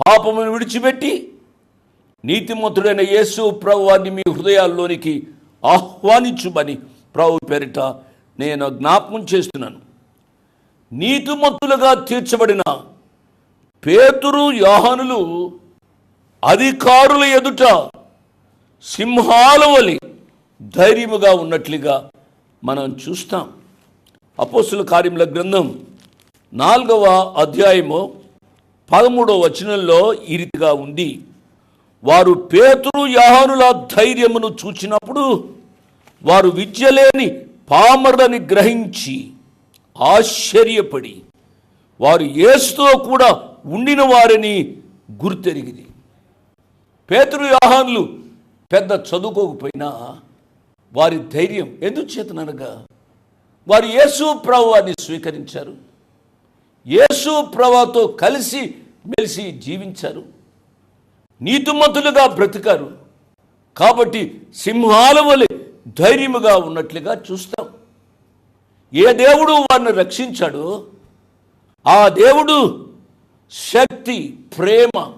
పాపమును విడిచిపెట్టి నీతిమంతుడైన యేసు ప్రభువాన్ని మీ హృదయాల్లోనికి ఆహ్వానించుమని ప్రభు పేరిట నేను జ్ఞాపకం చేస్తున్నాను. నీతిమంతులుగా తీర్చబడిన పేతురు యోహనులు అధికారుల ఎదుట సింహాల వలి ధైర్యముగా ఉన్నట్లుగా మనం చూస్తాం. అపోస్తుల కార్యముల గ్రంథం నాలుగవ అధ్యాయము పదమూడో వచనంలో ఈ రీతిగా ఉంది. వారు పేతురు యాహనుల ధైర్యమును చూచినప్పుడు వారు విద్య లేని పామరులని గ్రహించి ఆశ్చర్యపడి వారు యేసుతో కూడా ఉండిన వారిని గుర్తెరిగింది పేతురు యాహాన్లు పెద్ద చదువుకోకపోయినా వారి ధైర్యం ఎందుకు వారు యేసు ప్రభువాన్ని స్వీకరించారు. యేసు ప్రభాతో కలిసి మెలిసి జీవించారు. నీతిమంతులుగా బ్రతికారు. కాబట్టి సింహాల వలె ధైర్యముగా ఉన్నట్లుగా చూస్తాం. ఏ దేవుడు వారిని రక్షించాడో ఆ దేవుడు శక్తి ప్రేమ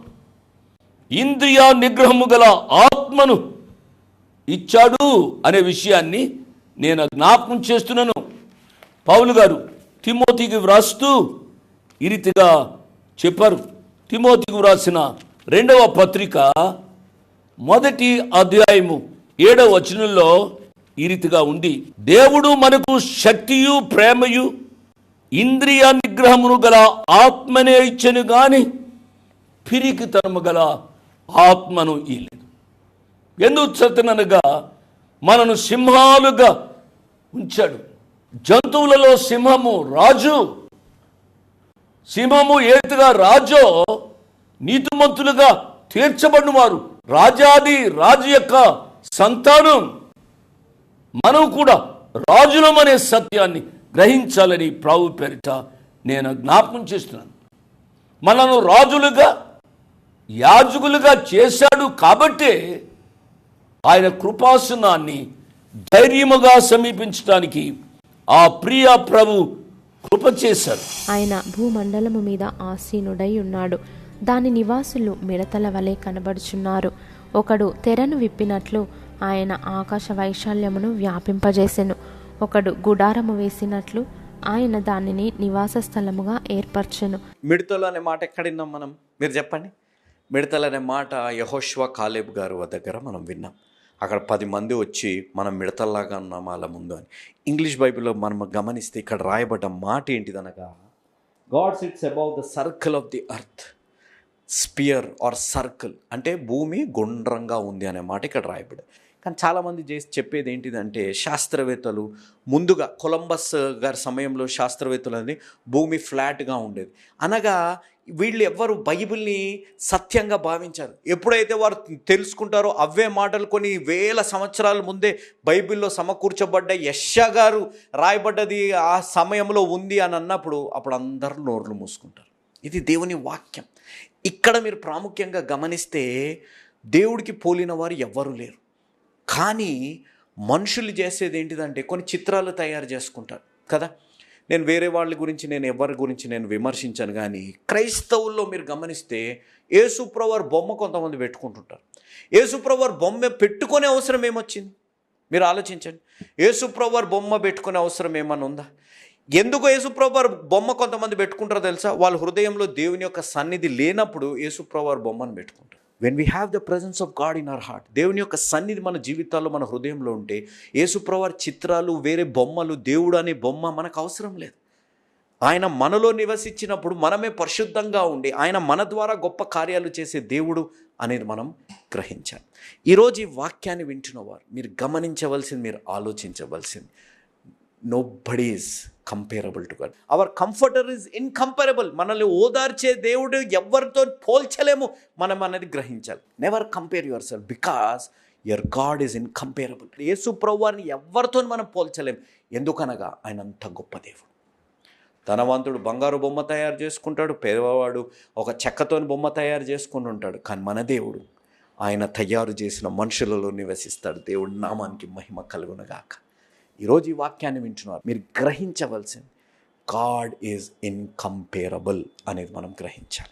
ఇంద్రియ నిగ్రహము గల ఆత్మను ఇచ్చాడు అనే విషయాన్ని నేను జ్ఞాపకం చేస్తున్నాను. పౌలు గారు తిమోతికి వ్రాస్తూ ఈ రీతిగా చెప్పారు. తిమోతికు వ్రాసిన రెండవ పత్రిక మొదటి అధ్యాయము ఏడవ వచనంలో ఈ రీతిగా ఉంది. దేవుడు మనకు శక్తియు ప్రేమయు ఇంద్రియ నిగ్రహమును గల ఆత్మనే ఇచ్చను గాని పిరికితనము గల ఆత్మను ఇలేదు ఎందుకు చతననగా మనను సింహాలుగా ఉంచాడు. జంతువులలో సింహము రాజు సింహము ఏతుగా రాజో నీతిమంతులుగా తీర్చబడిన వారు రాజాది రాజు యొక్క సంతానం మనం కూడా రాజులమనే సత్యాన్ని గ్రహించాలని ప్రభు పేరిట నేను జ్ఞాపకం చేస్తున్నాను. మనను రాజులుగా యాజకులుగా చేశాడు కాబట్టే ఆయన కృపాసనాన్ని ధైర్యముగా సమీపించడానికి ఆ ప్రియ ప్రభు కృప చేశారు. ఆయన భూమండలము మీద ఆసీనుడై ఉన్నాడు. దాని నివాసులు మిడతల వలె కనబడుచున్నారు. ఒకడు తెరను విప్పినట్లు ఆయన ఆకాశ వైశాల్యమును వ్యాపింపజేసెను. ఒకడు గుడారము వేసినట్లు ఆయన దానిని నివాస స్థలముగా ఏర్పరచెను. మిడతలు అనే మాట ఎక్కడిన్నాం మనం? మీరు చెప్పండి. మిడతలు అనే మాట యహోష్వా కాలేబ్ గారు దగ్గర మనం విన్నాం. అక్కడ పది మంది వచ్చి మనం మిడతల్లాగా ఉన్నాం వాళ్ళ ముందు అని. ఇంగ్లీష్ బైబిల్లో మనం గమనిస్తే ఇక్కడ రాయబడ్డ మాట ఏంటిదనగా God sits above the circle of the earth sphere or circle అంటే భూమి గుండ్రంగా ఉంది అనే మాట ఇక్కడ రాయబడి కానీ చాలామంది చేసి చెప్పేది ఏంటిదంటే శాస్త్రవేత్తలు ముందుగా కొలంబస్ గారి సమయంలో శాస్త్రవేత్తలు అనేది భూమి ఫ్లాట్గా ఉండేది. అనగా వీళ్ళు ఎవ్వరు బైబిల్ని సత్యంగా భావించారు. ఎప్పుడైతే వారు తెలుసుకుంటారో అవే మాటలు కొన్ని వేల సంవత్సరాల ముందే బైబిల్లో సమకూర్చబడ్డ యశ గారు రాయబడ్డది ఆ సమయంలో ఉంది అని అన్నప్పుడు అప్పుడు అందరూ నోర్లు మూసుకుంటారు. ఇది దేవుని వాక్యం. ఇక్కడ మీరు ప్రాముఖ్యంగా గమనిస్తే దేవుడికి పోలిన వారు ఎవ్వరూ లేరు. కానీ మనుషులు చేసేది ఏంటిదంటే కొన్ని చిత్రాలు తయారు చేసుకుంటారు కదా? నేను వేరే వాళ్ళ గురించి నేను ఎవరి గురించి నేను విమర్శించాను కానీ క్రైస్తవుల్లో మీరు గమనిస్తే యేసుప్రవర్ బొమ్మ కొంతమంది పెట్టుకుంటుంటారు. యేసుప్రవర్ బొమ్మ పెట్టుకునే అవసరం ఏమొచ్చింది? మీరు ఆలోచించండి. యేసుప్రవర్ బొమ్మ పెట్టుకునే అవసరం ఏమన్నా ఉందా? ఎందుకు యేసుప్రవర్ బొమ్మ కొంతమంది పెట్టుకుంటారో తెలుసా? వాళ్ళ హృదయంలో దేవుని యొక్క సన్నిధి లేనప్పుడు యేసుప్రవర్ బొమ్మను పెట్టుకుంటారు. When we have the presence of God in our heart దేవుని యొక్క సన్నిధి మన జీవితాల్లో మన హృదయంలో ఉంటే యేసుప్రవర్ చిత్రాలు వేరే బొమ్మలు దేవుడు అనే బొమ్మ మనకు అవసరం లేదు. ఆయన మనలో నివసించినప్పుడు మనమే పరిశుద్ధంగా ఉండి ఆయన మన ద్వారా గొప్ప కార్యాలు చేసే దేవుడు అనేది మనం గ్రహించాలి. ఈరోజు ఈ వాక్యాన్ని వింటున్నవారు మీరు గమనించవలసింది మీరు ఆలోచించవలసింది nobody is comparable to God our comforter is incomparable మనల్ని ఓదార్చే దేవుడు ఎవరితో పోల్చలేము మనం అనేది గ్రహించాలి never compare yourself because your God is incomparable Yesu ప్రభువారిని ఎవరితో మనం పోల్చలేం ఎందుకనగా ఆయన అంత గొప్ప దేవుడు ధనవంతుడు బంగారు బొమ్మ తయారు చేసుకుంటాడు. పేదవాడు ఒక చెక్కతోని బొమ్మ తయారు చేసుకుని ఉంటాడు. కానీ మన దేవుడు ఆయన తయారు చేసిన మనుషులలో నివసిస్తాడు. దేవుడు నామానికి మహిమ కలుగునగాక. ఈరోజు ఈ వాక్యాన్ని వింటున్నారు. మీరు గ్రహించవలసింది గాడ్ ఈజ్ ఇన్కంపేరబుల్ అనేది మనం గ్రహించాలి.